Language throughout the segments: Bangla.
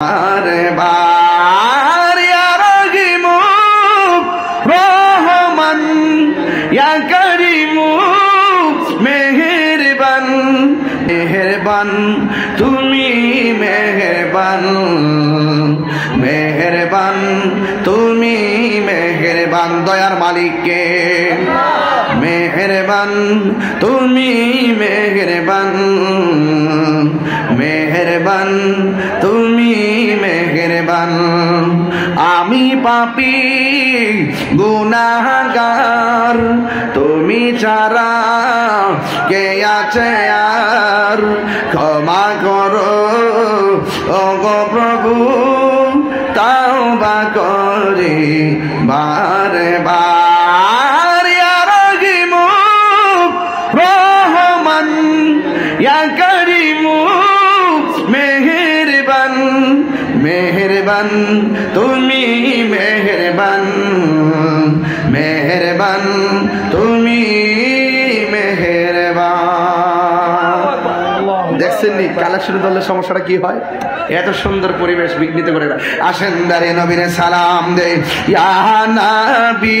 আরে বার রাহিমু, রহমান ইয়া করিমু, মেহেরবান মেহেরবান, তুমি মেহেরবান মেহেরবান, তুমি মেহেরবান, দয়ার মালিককে। মেহেরবান, তুমি মেহেরবান মেহেরবান আমি পাপি, গুনাহগার। তুমি ছাড়া কে আছে আর? ক্ষমা করো। ও গো প্রভু তাও বা করি। বারে বার রাহিমু রহমান, ইয়া করিমু মেহেরবান, তুমি মেহেরবান মেহেরবান, তুমি দেখছেন কালেকশন ধরলে সমস্যাটা কি হয়? এত সুন্দর পরিবেশ বিঘ্নিত করে। আসেন দাঁড়িয়ে নবীরে সালাম দে ইয়া নবী।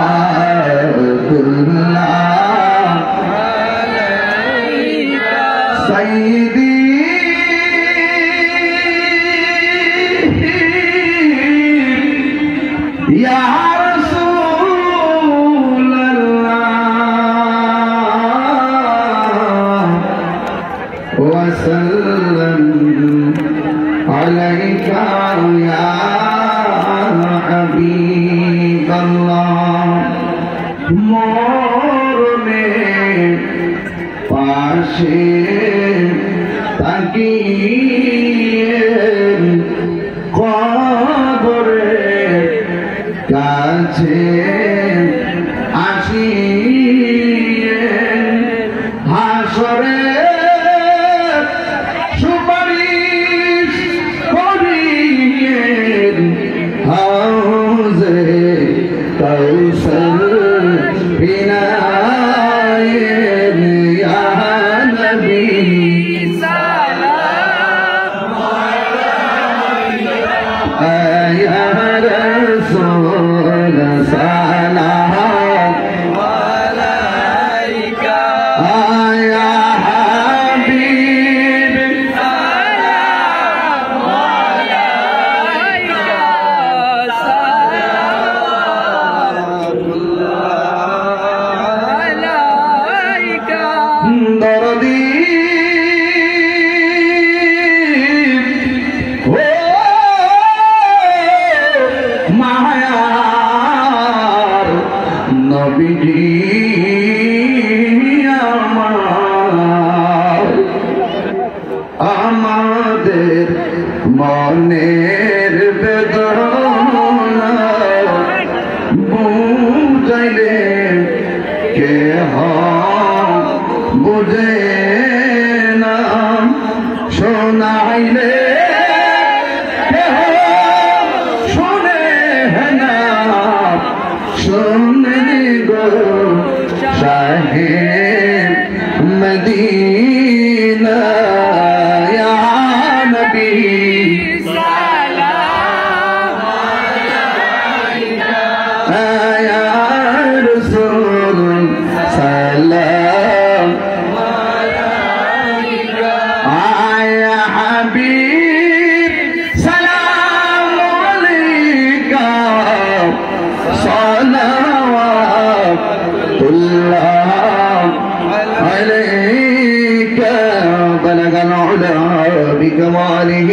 وسلم عليك يا حبيب الله মরণে পাশে তাকিয়ে কবরে কাছে বুঝে না শোনাইলে بكماله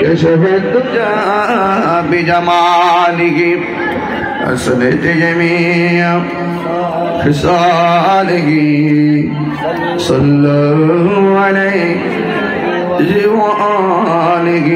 كشف الدجى بجماله أسلت جميع خصاله صلوا عليه وآله